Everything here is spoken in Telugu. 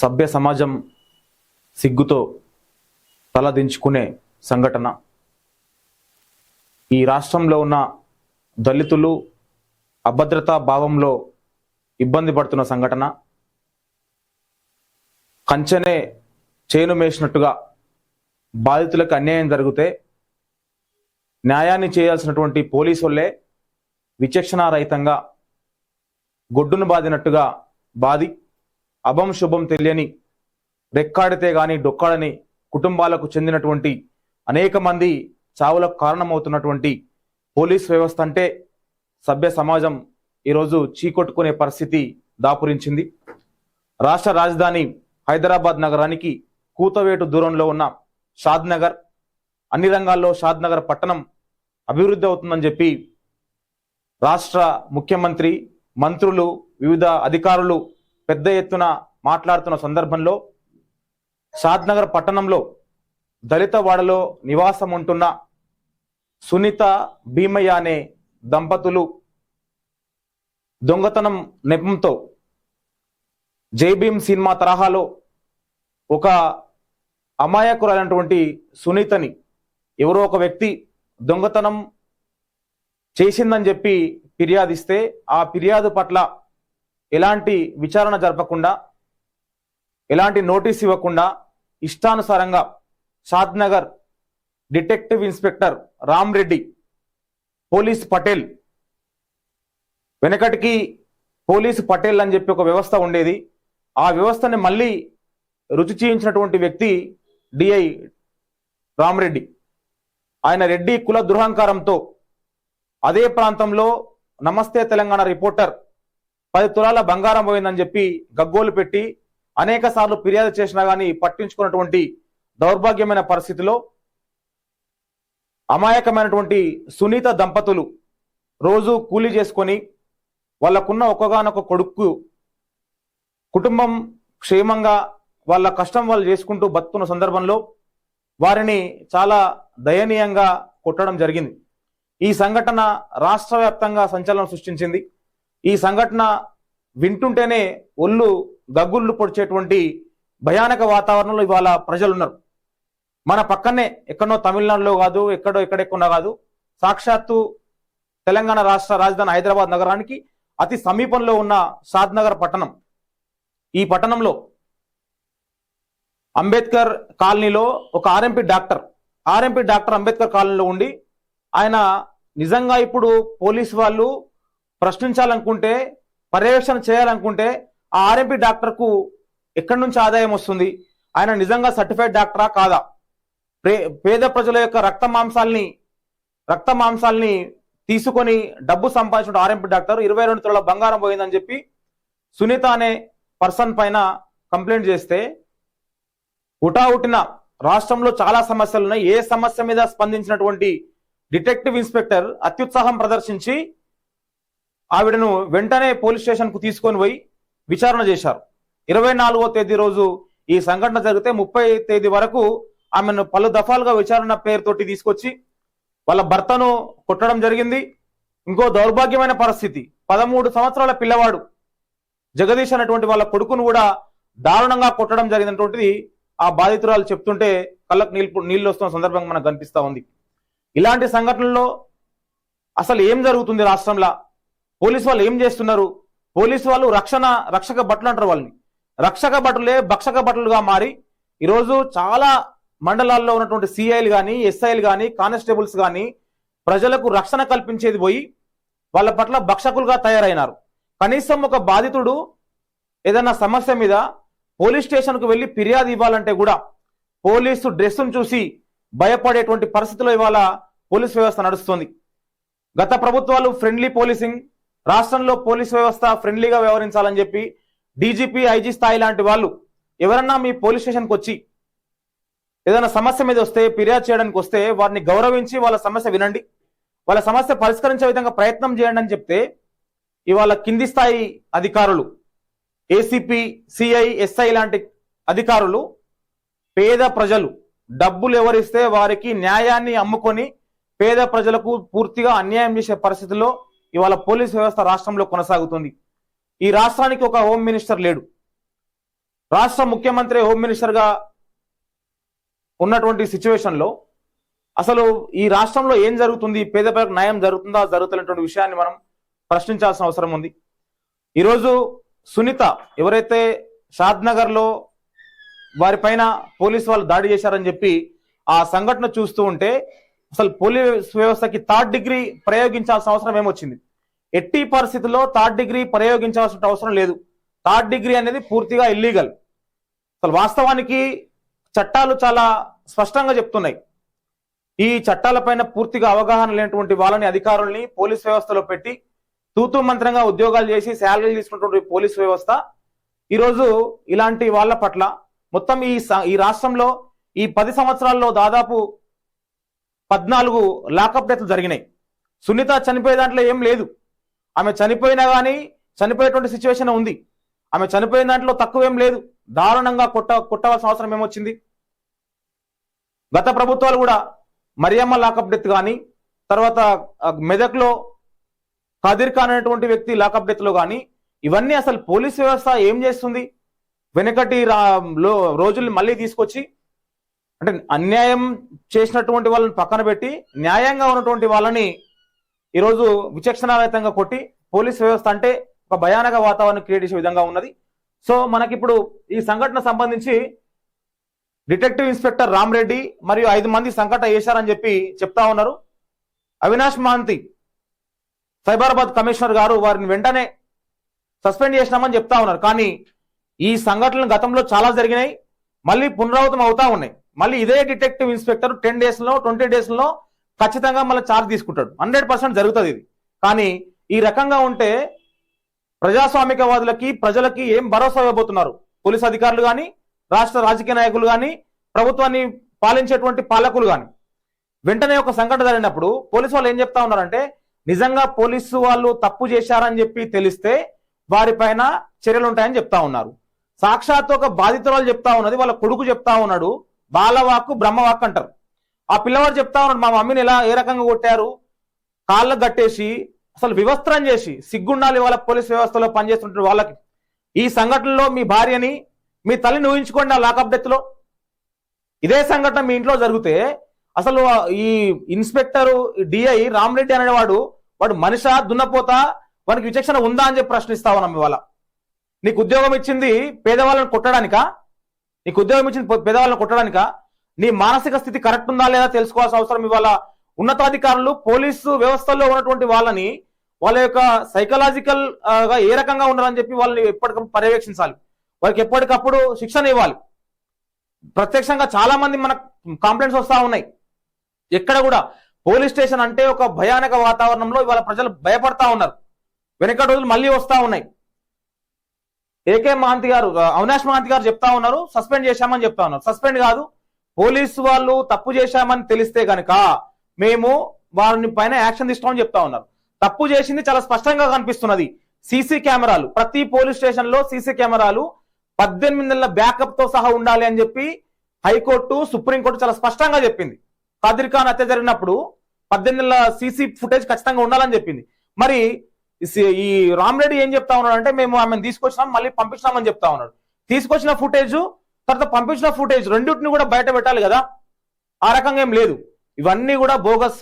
సభ్య సమాజం సిగ్గుతో తలదించుకునే సంఘటన. ఈ రాష్ట్రంలో ఉన్న దళితులు అభద్రతా భావంలో ఇబ్బంది పడుతున్న సంఘటన. కంచెనే చేను మేసినట్టుగా బాధితులకు అన్యాయం జరిగితే న్యాయాన్ని చేయాల్సినటువంటి పోలీసు విచక్షణారహితంగా గొడ్డును బాదినట్టుగా బాది అభం శుభం తెలియని రెక్కాడితే గాని డొక్కాడని కుటుంబాలకు చెందినటువంటి అనేక మంది చావులకు కారణమవుతున్నటువంటి పోలీస్ వ్యవస్థ అంటే సభ్య సమాజం ఈరోజు చీకొట్టుకునే పరిస్థితి దాపురించింది. రాష్ట్ర రాజధాని హైదరాబాద్ నగరానికి కూతవేటు దూరంలో ఉన్న షాద్ నగర్ అన్ని రంగాల్లో షాద్ నగర్ పట్టణం అభివృద్ధి అవుతుందని చెప్పి రాష్ట్ర ముఖ్యమంత్రి మంత్రులు వివిధ అధికారులు పెద్ద ఎత్తున మాట్లాడుతున్న సందర్భంలో షాద్నగర్ పట్టణంలో దళిత వాడలో నివాసం ఉంటున్న సునీత భీమయ్య అనే దంపతులు దొంగతనం నెపంతో జై భీమ్ సినిమా తరహాలో ఒక అమాయకురాలైనటువంటి సునీతని ఎవరో ఒక వ్యక్తి దొంగతనం చేసిందని చెప్పి ఫిర్యాదిస్తే ఆ ఫిర్యాదు పట్ల ఎలాంటి విచారణ జరపకుండా ఎలాంటి నోటీస్ ఇవ్వకుండా ఇష్టానుసారంగా Shadnagar detective inspector Ram Reddy police Patel వెనకటికి పోలీసు పటేల్ అని చెప్పి ఒక వ్యవస్థ ఉండేది. ఆ వ్యవస్థని మళ్ళీ రుచి చేయించినటువంటి వ్యక్తి డిఐ రామరెడ్డి ఆయన రెడ్డి కుల దురహంకారంతో అదే ప్రాంతంలో నమస్తే తెలంగాణ రిపోర్టర్ పది తులాల బంగారం పోయిందని చెప్పి గగ్గోలు పెట్టి అనేక సార్లు ఫిర్యాదు చేసినా కానీ పట్టించుకున్నటువంటి దౌర్భాగ్యమైన పరిస్థితిలో అమాయకమైనటువంటి సునీత దంపతులు రోజు కూలీ చేసుకొని వాళ్ళకున్న ఒక్కగానొక కొడుకు కుటుంబం క్షేమంగా వాళ్ళ కష్టం వాళ్ళు చేసుకుంటూ బతుకున్న సందర్భంలో వారిని చాలా దయనీయంగా కొట్టడం జరిగింది. ఈ సంఘటన రాష్ట్ర వ్యాప్తంగా సంచలనం సృష్టించింది. ఈ సంఘటన వింటుంటేనే ఒళ్ళు గగ్గుళ్ళు పొడిచేటువంటి భయానక వాతావరణంలో ఇవాళ ప్రజలు ఉన్నారు మన పక్కనే ఎక్కడో తమిళనాడులో కాదు ఎక్కడో ఎక్కడెక్కడో కాదు సాక్షాత్తు తెలంగాణ రాష్ట్ర రాజధాని హైదరాబాద్ నగరానికి అతి సమీపంలో ఉన్న షాద్నగర్ పట్టణం. ఈ పట్టణంలో అంబేద్కర్ కాలనీలో ఒక RMP doctor RMP doctor Ambedkar కాలనీలో ఉండి ఆయన నిజంగా ఇప్పుడు పోలీసు వాళ్ళు ప్రశ్నించాలనుకుంటే పర్యవేక్షణ చేయాలనుకుంటే ఆ ఆర్ఎంపీ డాక్టర్కు ఎక్కడి నుంచి ఆదాయం వస్తుంది? ఆయన నిజంగా సర్టిఫైడ్ డాక్టరా కాదా? పే- పేద ప్రజల యొక్క రక్త మాంసాల్ని రక్త మాంసాల్ని తీసుకొని డబ్బు సంపాదించిన ఆర్ఎంపీ డాక్టర్ ఇరవై రెండు తులాల బంగారం పోయిందని చెప్పి సునీత అనే పర్సన్ పైన కంప్లైంట్ చేస్తే హుటాహుటిన రాష్ట్రంలో చాలా సమస్యలు ఉన్నాయి ఏ సమస్య మీద స్పందించినటువంటి డిటెక్టివ్ ఇన్స్పెక్టర్ అత్యుత్సాహం ప్రదర్శించి ఆవిడను వెంటనే పోలీస్ స్టేషన్కు తీసుకొని పోయి విచారణ చేశారు. ఇరవై నాలుగో తేదీ రోజు ఈ సంఘటన జరిగితే ముప్పై తేదీ వరకు ఆమెను పలు దఫాలుగా విచారణ పేరుతోటి తీసుకొచ్చి వాళ్ళ భర్తను కొట్టడం జరిగింది. ఇంకో దౌర్భాగ్యమైన పరిస్థితి. పదమూడు సంవత్సరాల పిల్లవాడు జగదీష్ అనేటువంటి వాళ్ళ కొడుకును కూడా దారుణంగా కొట్టడం జరిగినటువంటిది ఆ బాధితురాలు చెప్తుంటే కళ్ళకు నీళ్ళు నీళ్ళు వస్తున్న సందర్భంగా మనకు కనిపిస్తూ ఉంది. ఇలాంటి సంఘటనల్లో అసలు ఏం జరుగుతుంది రాష్ట్రంలో? పోలీసు వాళ్ళు ఏం చేస్తున్నారు? పోలీసు వాళ్ళు రక్షణ రక్షక భటులు అంటారు వాళ్ళని. రక్షక భటులే భక్షక భటులుగా మారి ఈరోజు చాలా మండలాల్లో ఉన్నటువంటి సిఐలు కానీ ఎస్ఐలు కానీ కానిస్టేబుల్స్ కానీ ప్రజలకు రక్షణ కల్పించేది పోయి వాళ్ళ పట్ల భక్షకులుగా తయారైనారు. కనీసం ఒక బాధితుడు ఏదైనా సమస్య మీద పోలీస్ స్టేషన్కు వెళ్ళి ఫిర్యాదు ఇవ్వాలంటే కూడా పోలీసు డ్రెస్సును చూసి భయపడేటువంటి పరిస్థితిలో ఇవాళ పోలీస్ వ్యవస్థ నడుస్తుంది. గత ప్రభుత్వాలు ఫ్రెండ్లీ పోలీసింగ్ రాష్ట్రంలో పోలీస్ వ్యవస్థ ఫ్రెండ్లీగా వ్యవహరించాలని చెప్పి డీజీపీ ఐజీ స్థాయి లాంటి వాళ్ళు ఎవరన్నా మీ పోలీస్ స్టేషన్కి వచ్చి ఏదైనా సమస్య మీద వస్తే ఫిర్యాదు చేయడానికి వస్తే వారిని గౌరవించి వాళ్ళ సమస్య వినండి. వాళ్ళ సమస్య పరిష్కరించే విధంగా ప్రయత్నం చేయండి అని చెప్తే ఇవాళ కింది స్థాయి అధికారులు ఏసీపీ సిఐ ఎస్ఐ లాంటి అధికారులు పేద ప్రజలు డబ్బులు ఎవరిస్తే వారికి న్యాయాన్ని అమ్ముకొని పేద ప్రజలకు పూర్తిగా అన్యాయం చేసే పరిస్థితిలో ఇవాళ పోలీస్ వ్యవస్థ రాష్ట్రంలో కొనసాగుతుంది. ఈ రాష్ట్రానికి ఒక హోమ్ మినిస్టర్ లేడు. రాష్ట్ర ముఖ్యమంత్రి హోమ్ మినిస్టర్గా ఉన్నటువంటి సిచ్యువేషన్లో అసలు ఈ రాష్ట్రంలో ఏం జరుగుతుంది పేద ప్రజలకు న్యాయం జరుగుతుందా జరుగుతున్నటువంటి విషయాన్ని మనం ప్రశ్నించాల్సిన అవసరం ఉంది. ఈరోజు సునీత ఎవరైతే షాద్ వారిపైన పోలీసు వాళ్ళు దాడి చేశారని చెప్పి ఆ సంఘటన చూస్తూ ఉంటే అసలు పోలీస్ వ్యవస్థకి థర్డ్ డిగ్రీ ప్రయోగించాల్సిన అవసరం ఏమొచ్చింది? ఎట్టి పరిస్థితుల్లో థర్డ్ డిగ్రీ ప్రయోగించాల్సిన అవసరం లేదు. థర్డ్ డిగ్రీ అనేది పూర్తిగా ఇల్లీగల్ అసలు వాస్తవానికి చట్టాలు చాలా స్పష్టంగా చెప్తున్నాయి. ఈ చట్టాలపైన పూర్తిగా అవగాహన లేనటువంటి వాళ్ళని అధికారుల్ని పోలీస్ వ్యవస్థలో పెట్టి తూతూ మంత్రంగా ఉద్యోగాలు చేసి శాలరీలు తీసుకున్నటువంటి పోలీస్ వ్యవస్థ ఈరోజు ఇలాంటి వాళ్ళ పట్ల మొత్తం ఈ ఈ రాష్ట్రంలో ఈ పది సంవత్సరాల్లో దాదాపు పద్నాలుగు లాకప్ డెత్లు జరిగినాయి. సునీత చనిపోయే దాంట్లో ఏం లేదు. ఆమె చనిపోయినా కానీ చనిపోయేటువంటి సిచ్యువేషన్ ఉంది. ఆమె చనిపోయిన దాంట్లో తక్కువేం లేదు. దారుణంగా కొట్ట కొట్టవలసిన అవసరం ఏమొచ్చింది? గత ప్రభుత్వాలు కూడా మరియమ్మ లాకప్ డెత్ కానీ తర్వాత మెదక్లో కదిర్ ఖాన్ అనేటువంటి వ్యక్తి లాకప్ డెత్లో కానీ ఇవన్నీ అసలు పోలీస్ వ్యవస్థ ఏం చేస్తుంది? వెనకటి రా- రోజుల్ని మళ్ళీ తీసుకొచ్చి అంటే అన్యాయం చేసినటువంటి వాళ్ళని పక్కన పెట్టి న్యాయంగా ఉన్నటువంటి వాళ్ళని ఈరోజు విచక్షణారహితంగా కొట్టి పోలీస్ వ్యవస్థ అంటే ఒక భయానక వాతావరణం క్రియేట్ చేసే విధంగా ఉన్నది. సో మనకిప్పుడు ఈ సంఘటన సంబంధించి డిటెక్టివ్ ఇన్స్పెక్టర్ రామరెడ్డి మరియు ఐదు మంది సంఘటన చేశారని చెప్పి చెప్తా ఉన్నారు. అవినాష్ మహంతి సైబరాబాద్ కమిషనర్ గారు వారిని వెంటనే సస్పెండ్ చేసినామని చెప్తా ఉన్నారు. కానీ ఈ సంఘటనలు గతంలో చాలా జరిగినాయి మళ్ళీ పునరావృతం అవుతా ఉన్నాయి. మళ్ళీ ఇదే డిటెక్టివ్ ఇన్స్పెక్టర్ టెన్ డేస్లో ట్వంటీ డేస్లో ఖచ్చితంగా మళ్ళీ ఛార్జ్ తీసుకుంటాడు. హండ్రెడ్ పర్సెంట్ జరుగుతుంది ఇది. కానీ ఈ రకంగా ఉంటే ప్రజాస్వామికవాదులకి ప్రజలకి ఏం భరోసా ఇవ్వబోతున్నారు? పోలీస్ అధికారులు కానీ రాష్ట్ర రాజకీయ నాయకులు కానీ ప్రభుత్వాన్ని పాలించేటువంటి పాలకులు కానీ వెంటనే ఒక సంఘటన జరిగినప్పుడు పోలీసు వాళ్ళు ఏం చెప్తా ఉన్నారంటే నిజంగా పోలీసు వాళ్ళు తప్పు చేశారని చెప్పి తెలిస్తే వారిపైన చర్యలు ఉంటాయని చెప్తా ఉన్నారు. సాక్షాత్ ఒక బాధితురాలు చెప్తా ఉన్నది వాళ్ళ కొడుకు చెప్తా ఉన్నాడు. బాలవాక్కు బ్రహ్మవాక్ అంటారు. ఆ పిల్లవాడు చెప్తా ఉన్నాడు మా మమ్మీని ఎలా ఏ రకంగా కొట్టారు? కాళ్ళ కట్టేసి అసలు వివస్త్రం చేసి సిగ్గుండాలి వాళ్ళ పోలీస్ వ్యవస్థలో పనిచేస్తుంటారు వాళ్ళకి. ఈ సంఘటనలో మీ భార్యని మీ తల్లిని ఊహించుకోండి ఆ లాకప్ డెత్లో ఇదే సంఘటన మీ ఇంట్లో జరిగితే అసలు ఈ ఇన్స్పెక్టర్ డిఐ రామరెడ్డి అనేవాడు వాడు మనిషా దున్నపోతా వానికి విచక్షణ ఉందా అని చెప్పి ప్రశ్నిస్తా ఉన్నాం ఇవాళ. నీకు ఉద్యోగం ఇచ్చింది పేదవాళ్ళని కొట్టడానికా? నీకు ఉద్యోగం ఇచ్చిన పే- పేదవాళ్ళని కొట్టడానికా? నీ మానసిక స్థితి కరెక్ట్ ఉందా లేదా తెలుసుకోవాల్సిన అవసరం ఇవాళ ఉన్నతాధికారులు పోలీసు వ్యవస్థలో ఉన్నటువంటి వాళ్ళని వాళ్ళ యొక్క సైకలాజికల్గా ఏ రకంగా ఉండాలని చెప్పి వాళ్ళని ఎప్పటికప్పుడు పర్యవేక్షించాలి. వాళ్ళకి ఎప్పటికప్పుడు శిక్షణ ఇవ్వాలి. ప్రత్యక్షంగా చాలా మంది మన కంప్లైంట్స్ వస్తా ఉన్నాయి. ఎక్కడ కూడా. పోలీస్ స్టేషన్ అంటే ఒక భయానక వాతావరణంలో ఇవాళ ప్రజలు భయపడతా ఉన్నారు. వెనక రోజులు మళ్ళీ వస్తా ఉన్నాయి. ఏకే మహంతి గారు అవినాష్ మహంతి గారు చెప్తా ఉన్నారు సస్పెండ్ చేశామని చెప్తా ఉన్నారు. సస్పెండ్ కాదు పోలీసు వాళ్ళు తప్పు చేశామని తెలిస్తే కనుక మేము వారిని పైన యాక్షన్ తీసుకోమని చెప్తా ఉన్నారు. తప్పు చేసింది చాలా స్పష్టంగా కనిపిస్తున్నది. సీసీ కెమెరాలు ప్రతి పోలీస్ స్టేషన్లో సీసీ కెమెరాలు పద్దెనిమిది నెలల బ్యాకప్తో సహా ఉండాలి అని చెప్పి హైకోర్టు సుప్రీంకోర్టు చాలా స్పష్టంగా చెప్పింది. కాదిర్ ఖాన్ హత్య జరిగినప్పుడు పద్దెనిమిది నెలల సీసీ ఫుటేజ్ ఖచ్చితంగా ఉండాలని చెప్పింది. మరి ఈ రామ్ రెడ్డి ఏం చెప్తా ఉన్నాడు అంటే మేము ఆమెను తీసుకొచ్చినాం మళ్ళీ పంపించినామని చెప్తా ఉన్నాడు. తీసుకొచ్చిన ఫుటేజ్ తర్వాత పంపించిన ఫుటేజ్ రెండింటిని కూడా బయట పెట్టాలి కదా? ఆ రకంగా ఏం లేదు. ఇవన్నీ కూడా బోగస్